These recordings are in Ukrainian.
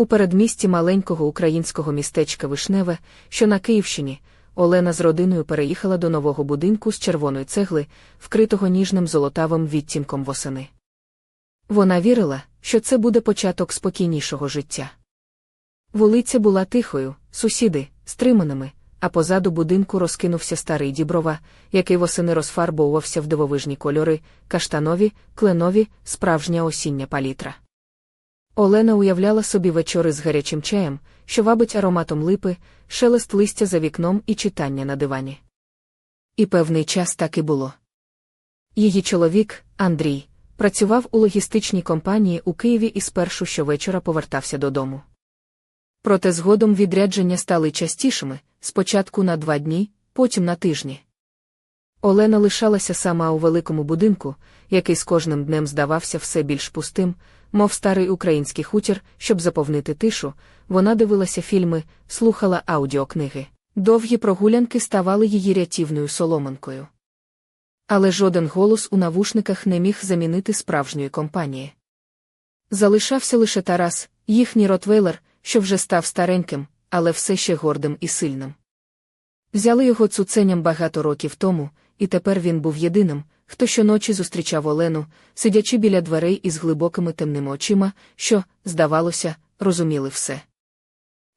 У передмісті маленького українського містечка Вишневе, що на Київщині, Олена з родиною переїхала до нового будинку з червоної цегли, вкритого ніжним золотавим відтінком восени. Вона вірила, що це буде початок спокійнішого життя. Вулиця була тихою, сусіди, стриманими, а позаду будинку розкинувся старий діброва, який восени розфарбовувався в дивовижні кольори, каштанові, кленові, справжня осіння палітра. Олена уявляла собі вечори з гарячим чаєм, що вабить ароматом липи, шелест листя за вікном і читання на дивані. І певний час так і було. Її чоловік, Андрій, працював у логістичній компанії у Києві і спершу щовечора повертався додому. Проте згодом відрядження стали частішими спочатку на два дні, потім на тижні. Олена лишалася сама у великому будинку, який з кожним днем здавався все більш пустим, мов старий український хутір, щоб заповнити тишу, вона дивилася фільми, слухала аудіокниги. Довгі прогулянки ставали її рятівною соломинкою. Але жоден голос у навушниках не міг замінити справжньої компанії. Залишався лише Тарас, їхній ротвейлер, що вже став стареньким, але все ще гордим і сильним. Взяли його цуценям багато років тому, і тепер він був єдиним, хто щоночі зустрічав Олену, сидячи біля дверей із глибокими темними очима, що, здавалося, розуміли все.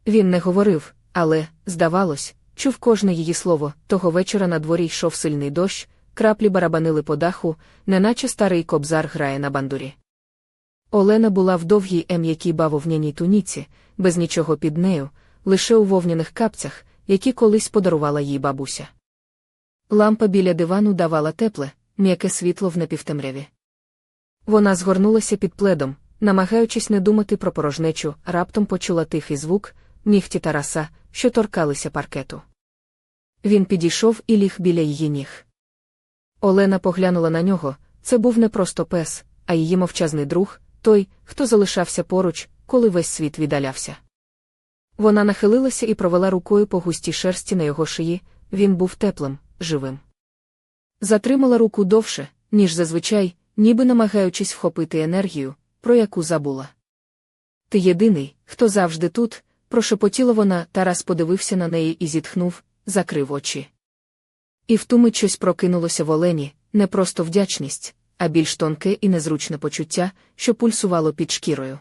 Він не говорив, але, здавалось, чув кожне її слово. Того вечора на дворі йшов сильний дощ, краплі барабанили по даху, неначе старий кобзар грає на бандурі. Олена була в довгій ем'якій бавовняній туніці, без нічого під нею, лише у вовняних капцях, які колись подарувала їй бабуся. Лампа біля дивану давала тепле, м'яке світло в напівтемряві. Вона згорнулася під пледом, намагаючись не думати про порожнечу, раптом почула тихий звук, нігті Тараса, що торкалися паркету. Він підійшов і ліг біля її ніг. Олена поглянула на нього це був не просто пес, а її мовчазний друг, той, хто залишався поруч, коли весь світ віддалявся. Вона нахилилася і провела рукою по густій шерсті на його шиї, він був теплим, живим. Затримала руку довше, ніж зазвичай, ніби намагаючись вхопити енергію, про яку забула. Ти єдиний, хто завжди тут, прошепотіла вона, Тарас подивився на неї і зітхнув, закрив очі. І в ту щось прокинулося в Олені, не просто вдячність, а більш тонке і незручне почуття, що пульсувало під шкірою.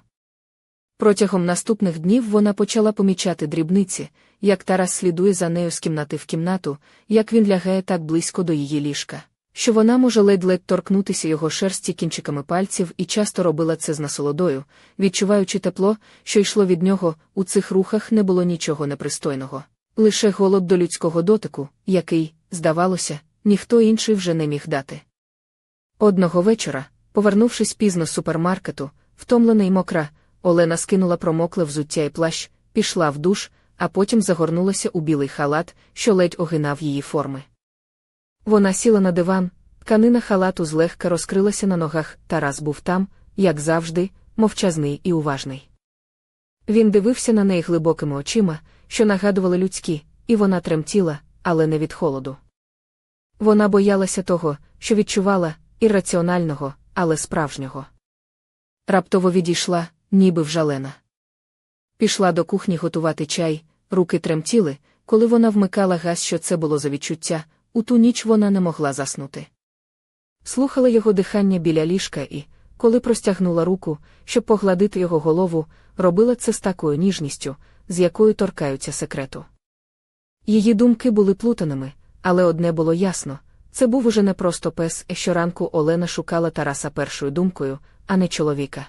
Протягом наступних днів вона почала помічати дрібниці, як Тарас слідує за нею з кімнати в кімнату, як він лягає так близько до її ліжка, що вона може ледь-ледь торкнутися його шерсті кінчиками пальців і часто робила це з насолодою, відчуваючи тепло, що йшло від нього, у цих рухах не було нічого непристойного. Лише голод до людського дотику, який, здавалося, ніхто інший вже не міг дати. Одного вечора, повернувшись пізно з супермаркету, втомлена й мокра, Олена скинула промокле взуття і плащ, пішла в душ, а потім загорнулася у білий халат, що ледь огинав її форми. Вона сіла на диван, тканина халату злегка розкрилася на ногах, Тарас був там, як завжди, мовчазний і уважний. Він дивився на неї глибокими очима, що нагадували людські, і вона тремтіла, але не від холоду. Вона боялася того, що відчувала, ірраціонального, але справжнього. Раптово відійшла, ніби вжалена. Пішла до кухні готувати чай, руки тремтіли, коли вона вмикала газ, що це було за відчуття, у ту ніч вона не могла заснути. Слухала його дихання біля ліжка і, коли простягнула руку, щоб погладити його голову, робила це з такою ніжністю, з якою торкаються секрету. Її думки були плутаними, але одне було ясно це був уже не просто пес, і щоранку Олена шукала Тараса першою думкою, а не чоловіка.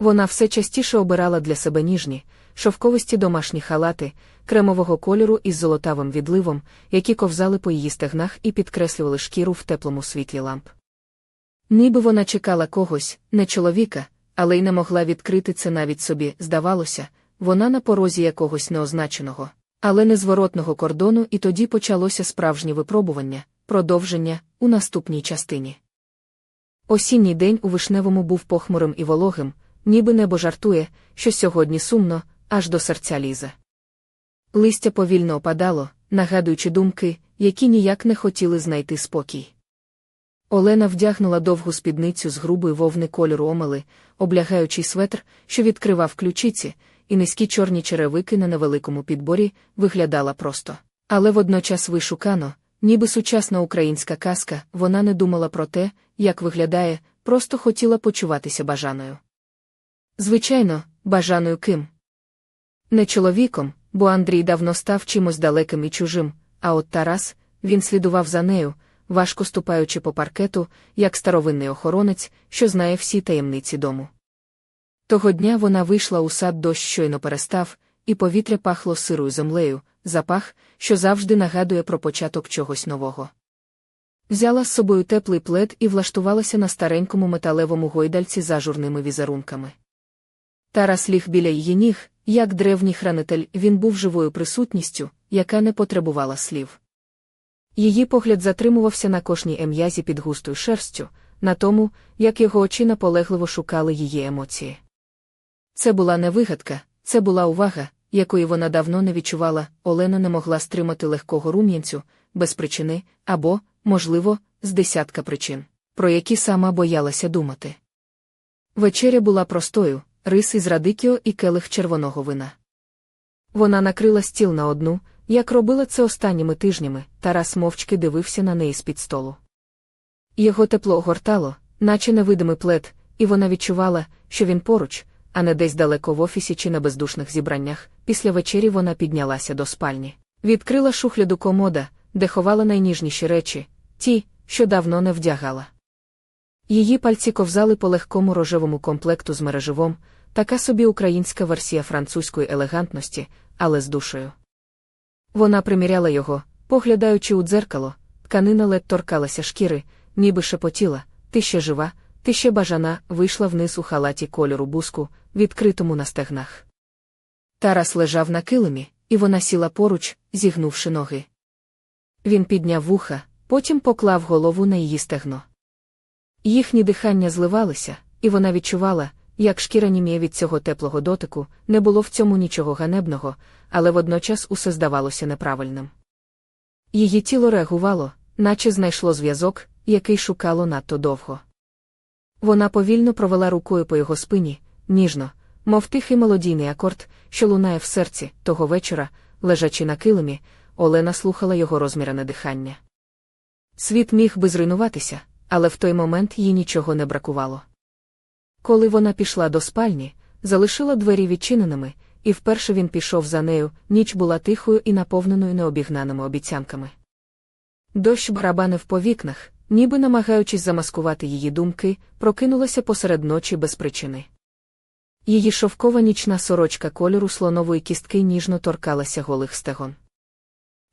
Вона все частіше обирала для себе ніжні, шовковисті домашні халати, кремового кольору із золотавим відливом, які ковзали по її стегнах і підкреслювали шкіру в теплому світлі ламп. Ніби вона чекала когось, не чоловіка, але й не могла відкрити це навіть собі, здавалося, вона на порозі якогось неозначеного, але незворотного кордону, і тоді почалося справжнє випробування, продовження у наступній частині. Осінній день у вишневому був похмурим і вологим ніби небо жартує, що сьогодні сумно, аж до серця лізе. Листя повільно опадало, нагадуючи думки, які ніяк не хотіли знайти спокій. Олена вдягнула довгу спідницю з грубої вовни кольору омели, облягаючий светр, що відкривав ключиці, і низькі чорні черевики на невеликому підборі виглядала просто. Але водночас вишукано, ніби сучасна українська казка, вона не думала про те, як виглядає, просто хотіла почуватися бажаною. Звичайно, бажаною ким? Не чоловіком, бо Андрій давно став чимось далеким і чужим, а от Тарас, він слідував за нею, важко ступаючи по паркету, як старовинний охоронець, що знає всі таємниці дому. Того дня вона вийшла у сад дощ щойно перестав, і повітря пахло сирою землею, запах, що завжди нагадує про початок чогось нового. Взяла з собою теплий плед і влаштувалася на старенькому металевому гойдальці з ажурними візерунками. Тарас ліг біля її ніг, як древній хранитель, він був живою присутністю, яка не потребувала слів. Її погляд затримувався на кожній ем'язі під густою шерстю, на тому, як його очі наполегливо шукали її емоції. Це була не вигадка, це була увага, якої вона давно не відчувала, Олена не могла стримати легкого рум'янцю, без причини, або, можливо, з десятка причин, про які сама боялася думати. Вечеря була простою, рис із радикіо і келих червоного вина. Вона накрила стіл на одну, як робила це останніми тижнями, Тарас мовчки дивився на неї з-під столу. Його тепло огортало, наче невидимий плед, і вона відчувала, що він поруч, а не десь далеко в офісі чи на бездушних зібраннях. Після вечері вона піднялася до спальні. Відкрила шухляду комода, де ховала найніжніші речі, ті, що давно не вдягала. Її пальці ковзали по легкому рожевому комплекту з мереживом, така собі українська версія французької елегантності, але з душею. Вона приміряла його, поглядаючи у дзеркало, тканина лед торкалася шкіри, ніби шепотіла, ти ще жива, ти ще бажана, вийшла вниз у халаті кольору буску, відкритому на стегнах. Тарас лежав на килимі, і вона сіла поруч, зігнувши ноги. Він підняв вуха, потім поклав голову на її стегно. Їхні дихання зливалися, і вона відчувала, як шкіра німіє від цього теплого дотику, не було в цьому нічого ганебного, але водночас усе здавалося неправильним. Її тіло реагувало, наче знайшло зв'язок, який шукало надто довго. Вона повільно провела рукою по його спині, ніжно, мов тихий мелодійний акорд, що лунає в серці, того вечора, лежачи на килимі, Олена слухала його розмірене дихання. Світ міг би зруйнуватися, але в той момент їй нічого не бракувало. Коли вона пішла до спальні, залишила двері відчиненими, і вперше він пішов за нею, ніч була тихою і наповненою необігнаними обіцянками. Дощ барабанив по вікнах, ніби намагаючись замаскувати її думки, прокинулася посеред ночі без причини. Її шовкова нічна сорочка кольору слонової кістки ніжно торкалася голих стегон.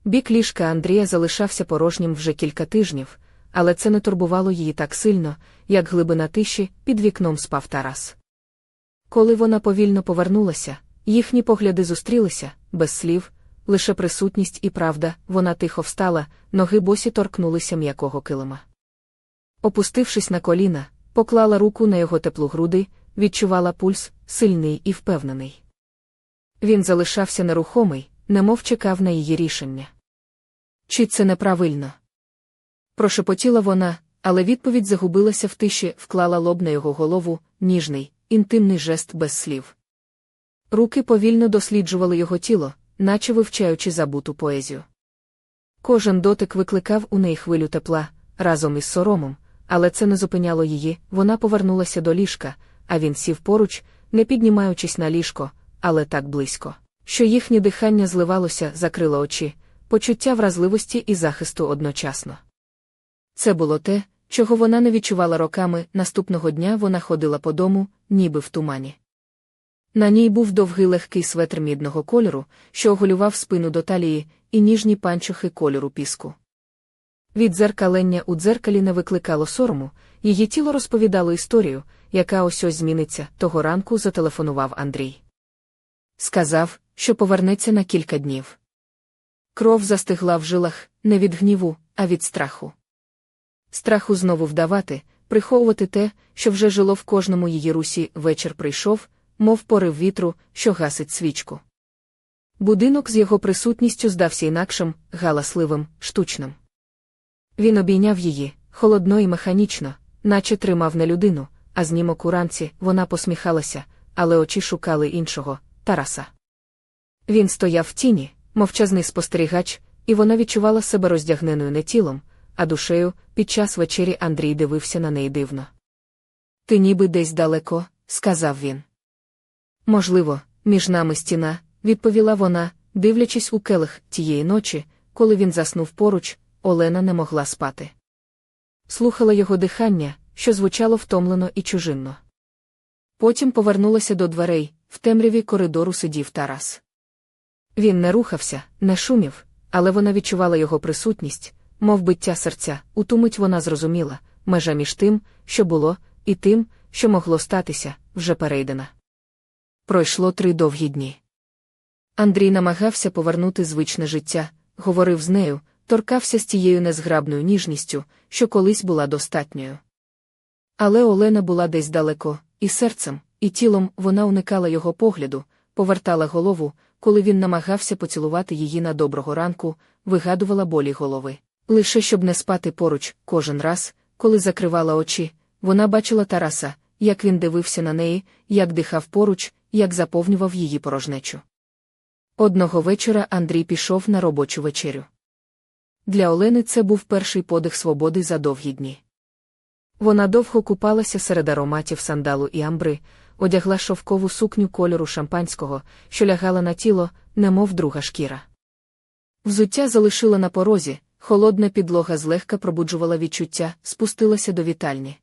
Бік ліжка Андрія залишався порожнім вже кілька тижнів, але це не турбувало її так сильно, як глибина тиші під вікном спав Тарас. Коли вона повільно повернулася, їхні погляди зустрілися, без слів, лише присутність і правда, вона тихо встала, ноги босі торкнулися м'якого килима. Опустившись на коліна, поклала руку на його теплу груди, відчувала пульс, сильний і впевнений. Він залишався нерухомий, немов чекав на її рішення. Чи це неправильно? Прошепотіла вона, але відповідь загубилася в тиші, вклала лоб на його голову, ніжний, інтимний жест без слів. Руки повільно досліджували його тіло, наче вивчаючи забуту поезію. Кожен дотик викликав у неї хвилю тепла, разом із соромом, але це не зупиняло її, вона повернулася до ліжка, а він сів поруч, не піднімаючись на ліжко, але так близько, що їхнє дихання зливалося, закрило очі, почуття вразливості і захисту одночасно. Це було те, чого вона не відчувала роками, наступного дня вона ходила по дому, ніби в тумані. На ній був довгий легкий светр мідного кольору, що оголював спину до талії, і ніжні панчохи кольору піску. Від дзеркалення у дзеркалі не викликало сорому, її тіло розповідало історію, яка ось ось зміниться. Того ранку зателефонував Андрій. Сказав, що повернеться на кілька днів. Кров застигла в жилах не від гніву, а від страху. Страху знову вдавати, приховувати те, що вже жило в кожному її русі, вечір прийшов, мов порив вітру, що гасить свічку. Будинок з його присутністю здався інакшим, галасливим, штучним. Він обійняв її, холодно і механічно, наче тримав не людину, а знімок уранці вона посміхалася, але очі шукали іншого Тараса. Він стояв в тіні, мовчазний спостерігач, і вона відчувала себе роздягненою не тілом, а душею. Під час вечері Андрій дивився на неї дивно. Ти ніби десь далеко, сказав він. Можливо, між нами стіна, відповіла вона, дивлячись у келих тієї ночі, коли він заснув поруч, Олена не могла спати. Слухала його дихання, що звучало втомлено і чужинно. Потім повернулася до дверей, в темряві коридору сидів Тарас. Він не рухався, не шумів, але вона відчувала його присутність, мов биття серця, у ту мить вона зрозуміла, межа між тим, що було, і тим, що могло статися, вже перейдена. Пройшло три довгі дні. Андрій намагався повернути звичне життя, говорив з нею, торкався з тією незграбною ніжністю, що колись була достатньою. Але Олена була десь далеко, і серцем, і тілом вона уникала його погляду, повертала голову, коли він намагався поцілувати її на доброго ранку, вигадувала болі голови. Лише щоб не спати поруч, кожен раз, коли закривала очі, вона бачила Тараса, як він дивився на неї, як дихав поруч, як заповнював її порожнечу. Одного вечора Андрій пішов на робочу вечерю. Для Олени це був перший подих свободи за довгі дні. Вона довго купалася серед ароматів сандалу і амбри, одягла шовкову сукню кольору шампанського, що лягала на тіло, немов друга шкіра. Взуття залишила на порозі, холодна підлога злегка пробуджувала відчуття, спустилася до вітальні.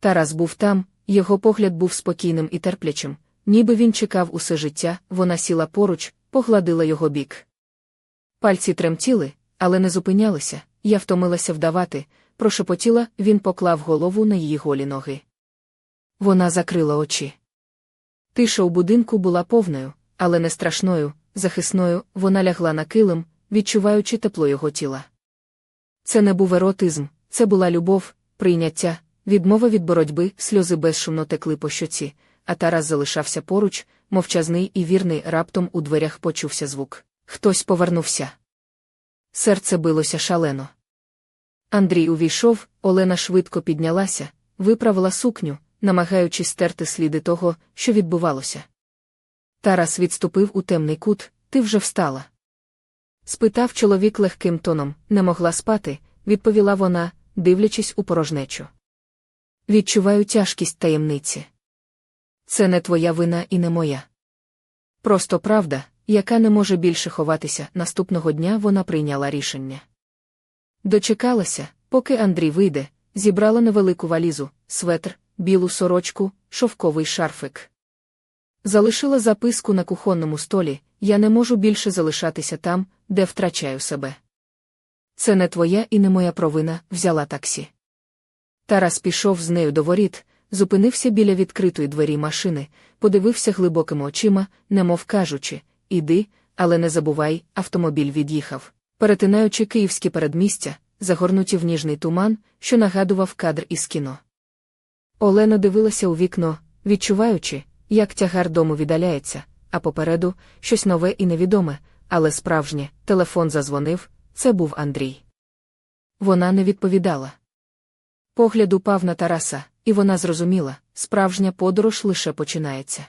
Тарас був там, його погляд був спокійним і терплячим, ніби він чекав усе життя, вона сіла поруч, погладила його бік. Пальці тремтіли, але не зупинялися, я втомилася вдавати, прошепотіла, він поклав голову на її голі ноги. Вона закрила очі. Тиша у будинку була повною, але не страшною, захисною, вона лягла на килим, відчуваючи тепло його тіла. Це не був еротизм, це була любов, прийняття, відмова від боротьби, сльози безшумно текли по щоці, а Тарас залишався поруч, мовчазний і вірний, раптом у дверях почувся звук. Хтось повернувся. Серце билося шалено. Андрій увійшов, Олена швидко піднялася, виправила сукню, намагаючись стерти сліди того, що відбувалося. Тарас відступив у темний кут, ти вже встала. Спитав чоловік легким тоном, не могла спати, відповіла вона, дивлячись у порожнечу. Відчуваю тяжкість таємниці. Це не твоя вина і не моя. Просто правда, яка не може більше ховатися, наступного дня вона прийняла рішення. Дочекалася, поки Андрій вийде, зібрала невелику валізу, светр, білу сорочку, шовковий шарфик. Залишила записку на кухонному столі я не можу більше залишатися там, де втрачаю себе. Це не твоя і не моя провина, взяла таксі. Тарас пішов з нею до воріт, зупинився біля відкритої двері машини, подивився глибокими очима, немов кажучи, іди, але не забувай, автомобіль від'їхав, перетинаючи київські передмістя, загорнуті в ніжний туман, що нагадував кадр із кіно. Олена дивилася у вікно, відчуваючи, як тягар дому віддаляється, а попереду щось нове і невідоме, але справжнє, телефон зазвонив, це був Андрій. Вона не відповідала. Погляд упав на Тараса, і вона зрозуміла, справжня подорож лише починається.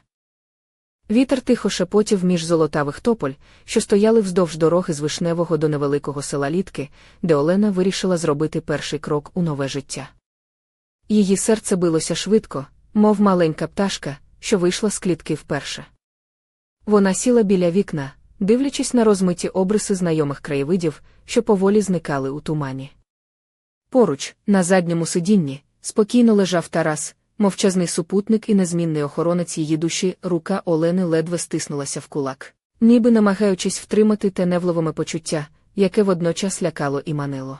Вітер тихо шепотів між золотавих тополь, що стояли вздовж дороги з вишневого до невеликого села Літки, де Олена вирішила зробити перший крок у нове життя. Її серце билося швидко, мов маленька пташка, що вийшла з клітки вперше. Вона сіла біля вікна, дивлячись на розмиті обриси знайомих краєвидів, що поволі зникали у тумані. Поруч, на задньому сидінні, спокійно лежав Тарас, мовчазний супутник і незмінний охоронець її душі, рука Олени ледве стиснулася в кулак, ніби намагаючись втримати те невловиме почуття, яке водночас лякало і манило.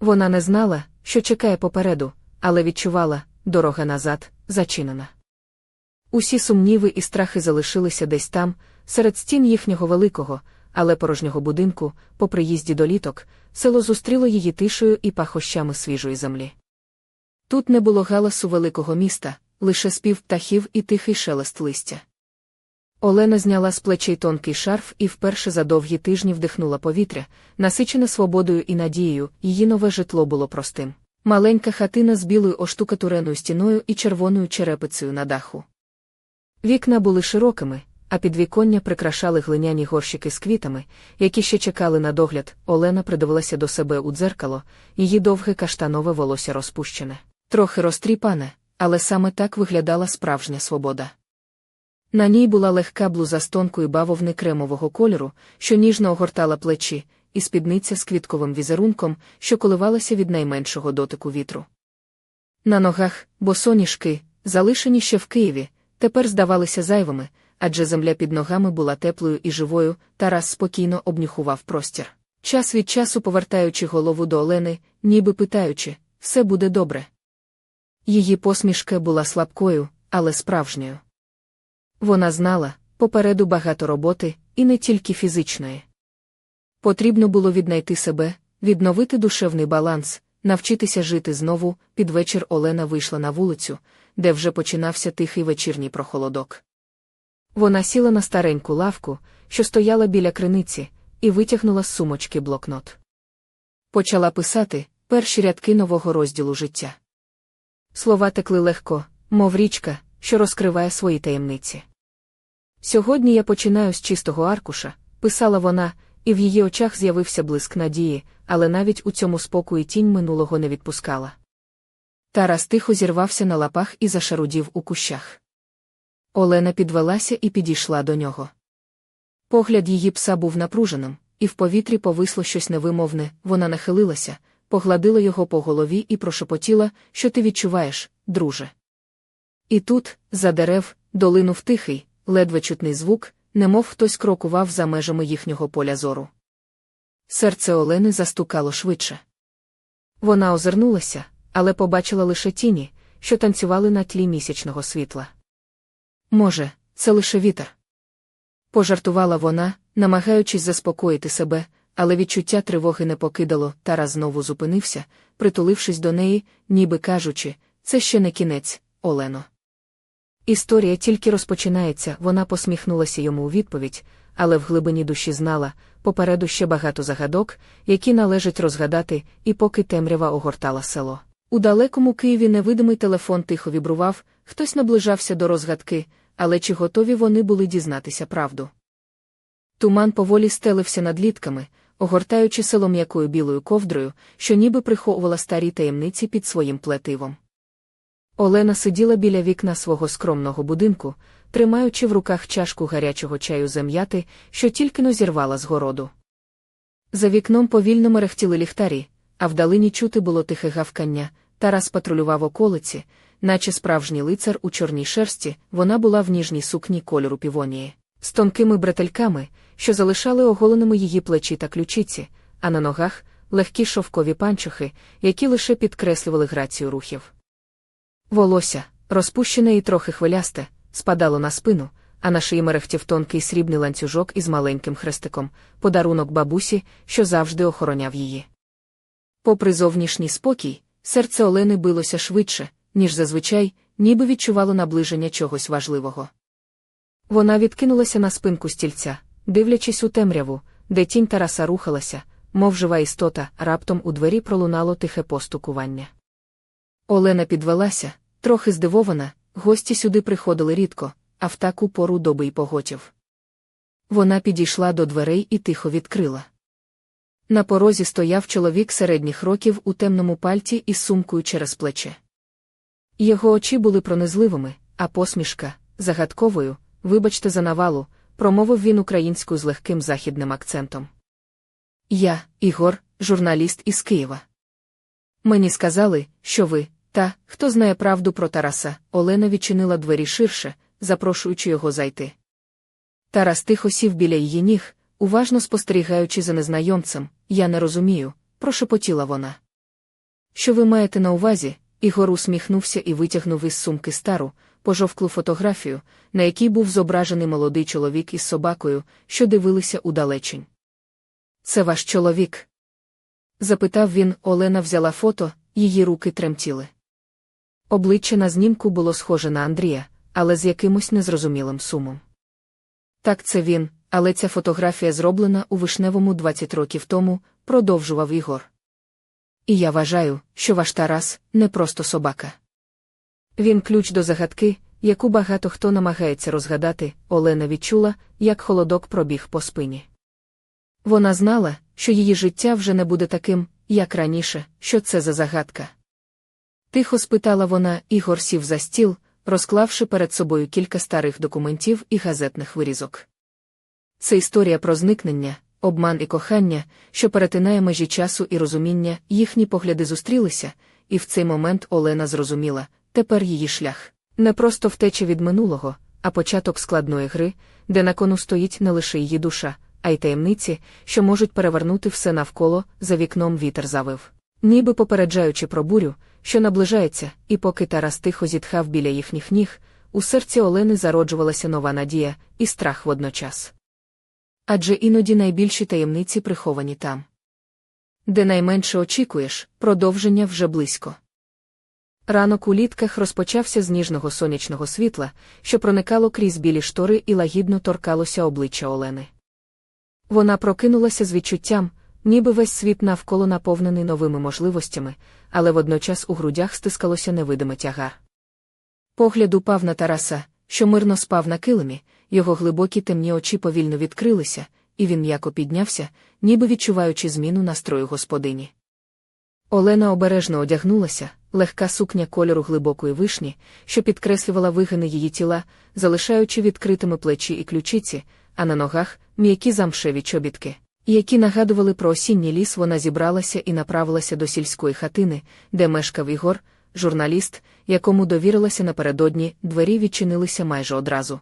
Вона не знала, що чекає попереду, але відчувала, дорога назад, зачинена. Усі сумніви і страхи залишилися десь там, серед стін їхнього великого, але порожнього будинку, по приїзді до літок, село зустріло її тишею і пахощами свіжої землі. Тут не було галасу великого міста, лише спів птахів і тихий шелест листя. Олена зняла з плечей тонкий шарф і вперше за довгі тижні вдихнула повітря, насичене свободою і надією, її нове житло було простим. Маленька хатина з білою оштукатуреною стіною і червоною черепицею на даху. Вікна були широкими, а підвіконня прикрашали глиняні горщики з квітами, які ще чекали на догляд. Олена придивилася до себе у дзеркало, її довге каштанове волосся розпущене, трохи розтріпане, але саме так виглядала справжня свобода. На ній була легка блуза з тонкої бавовни кремового кольору, що ніжно огортала плечі, і спідниця з квітковим візерунком, що коливалася від найменшого дотику вітру. На ногах босоніжки, залишені ще в Києві, тепер здавалися зайвими, адже земля під ногами була теплою і живою, Тарас спокійно обнюхував простір. Час від часу повертаючи голову до Олени, ніби питаючи, все буде добре. Її посмішка була слабкою, але справжньою. Вона знала, попереду багато роботи, і не тільки фізичної. Потрібно було віднайти себе, відновити душевний баланс, навчитися жити знову. Під вечір Олена вийшла на вулицю, де вже починався тихий вечірній прохолодок. Вона сіла на стареньку лавку, що стояла біля криниці, і витягнула з сумочки блокнот. Почала писати перші рядки нового розділу життя. Слова текли легко, мов річка, що розкриває свої таємниці. Сьогодні я починаю з чистого аркуша, писала вона, і в її очах з'явився блиск надії, але навіть у цьому спокої тінь минулого не відпускала. Тарас тихо зірвався на лапах і зашарудів у кущах. Олена підвелася і підійшла до нього. Погляд її пса був напруженим, і в повітрі повисло щось невимовне, вона нахилилася, погладила його по голові і прошепотіла, що ти відчуваєш, друже. І тут, за дерев, долинув тихий, ледве чутний звук, немов хтось крокував за межами їхнього поля зору. Серце Олени застукало швидше. Вона озирнулася, але побачила лише тіні, що танцювали на тлі місячного світла. Може, це лише вітер. Пожартувала вона, намагаючись заспокоїти себе, але відчуття тривоги не покидало, Тарас знову зупинився, притулившись до неї, ніби кажучи, це ще не кінець, Олено. Історія тільки розпочинається, вона посміхнулася йому у відповідь, але в глибині душі знала попереду ще багато загадок, які належить розгадати, і поки темрява огортала село. У далекому Києві невидимий телефон тихо вібрував, хтось наближався до розгадки, але чи готові вони були дізнатися правду? Туман поволі стелився над літками, огортаючи село м'якою білою ковдрою, що ніби приховувала старі таємниці під своїм плетивом. Олена сиділа біля вікна свого скромного будинку, тримаючи в руках чашку гарячого чаю зем'яти, що тільки но зірвала з городу. За вікном повільно мерехтіли ліхтарі, а вдалині чути було тихе гавкання, Тарас патрулював околиці, наче справжній лицар у чорній шерсті, вона була в ніжній сукні кольору півонії, з тонкими бретельками, що залишали оголеними її плечі та ключиці, а на ногах легкі шовкові панчохи, які лише підкреслювали грацію рухів. Волосся, розпущене і трохи хвилясте, спадало на спину, а на шиї мерехтів тонкий срібний ланцюжок із маленьким хрестиком, подарунок бабусі, що завжди охороняв її. Попри зовнішній спокій, серце Олени билося швидше, ніж зазвичай, ніби відчувало наближення чогось важливого. Вона відкинулася на спинку стільця, дивлячись у темряву, де тінь Тараса рухалася, мов жива істота, раптом у двері пролунало тихе постукування. Олена підвелася, трохи здивована, гості сюди приходили рідко, а в таку пору доби й поготів. Вона підійшла до дверей і тихо відкрила. На порозі стояв чоловік середніх років у темному пальті із сумкою через плече. Його очі були пронизливими, а посмішка загадковою, вибачте за навалу, промовив він українською з легким західним акцентом. Я, Ігор, журналіст із Києва. Мені сказали, що ви, та, хто знає правду про Тараса, Олена відчинила двері ширше, запрошуючи його зайти. Тарас тихо сів біля її ніг, уважно спостерігаючи за незнайомцем, я не розумію, прошепотіла вона. Що ви маєте на увазі? Ігор усміхнувся і витягнув із сумки стару, пожовклу фотографію, на якій був зображений молодий чоловік із собакою, що дивилися удалечень. Це ваш чоловік? запитав він, Олена взяла фото, її руки тремтіли. Обличчя на знімку було схоже на Андрія, але з якимось незрозумілим сумом. Так, це він, але ця фотографія зроблена у вишневому 20 років тому, продовжував Ігор. І я вважаю, що ваш Тарас не просто собака. Він ключ до загадки, яку багато хто намагається розгадати, Олена відчула, як холодок пробіг по спині. Вона знала, що її життя вже не буде таким, як раніше, що це за загадка. Тихо спитала вона, Ігор сів за стіл, розклавши перед собою кілька старих документів і газетних вирізок. Це історія про зникнення, обман і кохання, що перетинає межі часу і розуміння, їхні погляди зустрілися, і в цей момент Олена зрозуміла тепер її шлях не просто втеча від минулого, а початок складної гри, де на кону стоїть не лише її душа, а й таємниці, що можуть перевернути все навколо, за вікном вітер завив. Ніби попереджаючи про бурю, що наближається, і поки Тарас тихо зітхав біля їхніх ніг, у серці Олени зароджувалася нова надія і страх водночас. Адже іноді найбільші таємниці приховані там. Де найменше очікуєш, продовження вже близько. Ранок у літках розпочався з ніжного сонячного світла, що проникало крізь білі штори і лагідно торкалося обличчя Олени. Вона прокинулася з відчуттям, ніби весь світ навколо наповнений новими можливостями, але водночас у грудях стискалося невидиме тягар. Погляд упав на Тараса, що мирно спав на килимі, його глибокі темні очі повільно відкрилися, і він м'яко піднявся, ніби відчуваючи зміну настрою господині. Олена обережно одягнулася, легка сукня кольору глибокої вишні, що підкреслювала вигини її тіла, залишаючи відкритими плечі і ключиці, а на ногах м'які замшеві чобітки. Які нагадували про осінній ліс, вона зібралася і направилася до сільської хатини, де мешкав Ігор, журналіст, якому довірилася напередодні, двері відчинилися майже одразу,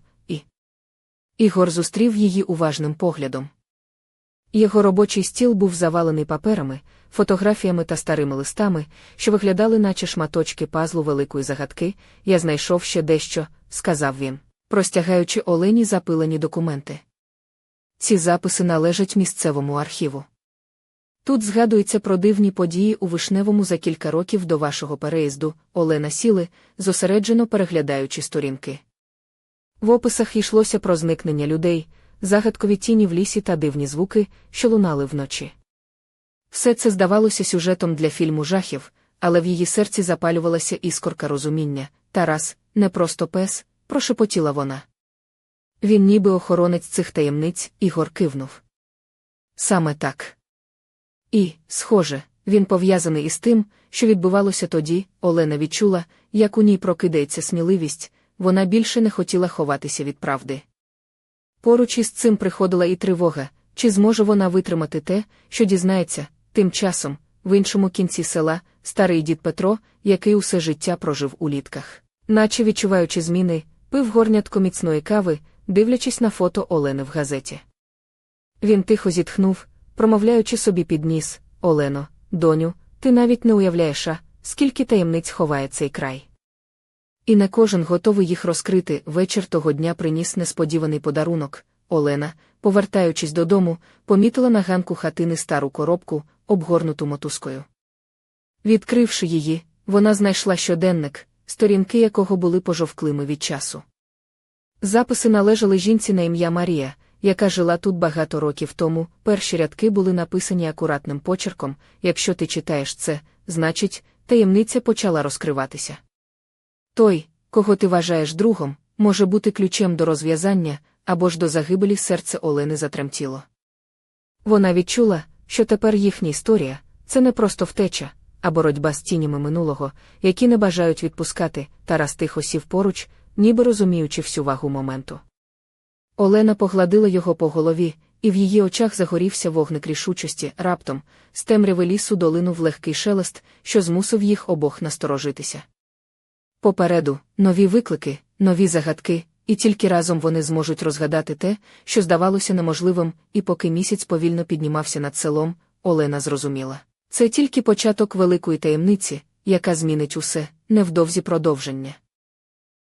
Ігор зустрів її уважним поглядом. Його робочий стіл був завалений паперами, фотографіями та старими листами, що виглядали, наче шматочки пазлу великої загадки. Я знайшов ще дещо, сказав він, простягаючи Олені запилені документи. Ці записи належать місцевому архіву. Тут згадується про дивні події у Вишневому за кілька років до вашого переїзду, Олена сіли, зосереджено переглядаючи сторінки. В описах йшлося про зникнення людей, загадкові тіні в лісі та дивні звуки, що лунали вночі. Все це здавалося сюжетом для фільму жахів, але в її серці запалювалася іскорка розуміння Тарас, не просто пес, прошепотіла вона. Він ніби охоронець цих таємниць, Ігор кивнув. Саме так. І, схоже, він пов'язаний із тим, що відбувалося тоді, Олена відчула, як у ній прокидається сміливість, вона більше не хотіла ховатися від правди. Поруч із цим приходила і тривога, чи зможе вона витримати те, що дізнається, тим часом, в іншому кінці села, старий дід Петро, який усе життя прожив у літках, наче відчуваючи зміни, пив горнятко міцної кави, дивлячись на фото Олени в газеті. Він тихо зітхнув, промовляючи собі під ніс Олено, доню, ти навіть не уявляєш, а, скільки таємниць ховає цей край. І не кожен готовий їх розкрити. Вечір того дня приніс несподіваний подарунок. Олена, повертаючись додому, помітила на ганку хатини стару коробку, обгорнуту мотузкою. Відкривши її, вона знайшла щоденник, сторінки якого були пожовклими від часу. Записи належали жінці на ім'я Марія, яка жила тут багато років тому. Перші рядки були написані акуратним почерком. Якщо ти читаєш це, значить, таємниця почала розкриватися. Той, кого ти вважаєш другом, може бути ключем до розв'язання або ж до загибелі серце Олени затремтіло. Вона відчула, що тепер їхня історія це не просто втеча, а боротьба з тінями минулого, які не бажають відпускати, Тарас тихо сів поруч, ніби розуміючи всю вагу моменту. Олена погладила його по голові, і в її очах загорівся вогник рішучості, раптом, з темряви лісу долинув легкий шелест, що змусив їх обох насторожитися. Попереду нові виклики, нові загадки, і тільки разом вони зможуть розгадати те, що здавалося неможливим, і поки місяць повільно піднімався над селом, Олена зрозуміла. Це тільки початок великої таємниці, яка змінить усе, невдовзі продовження.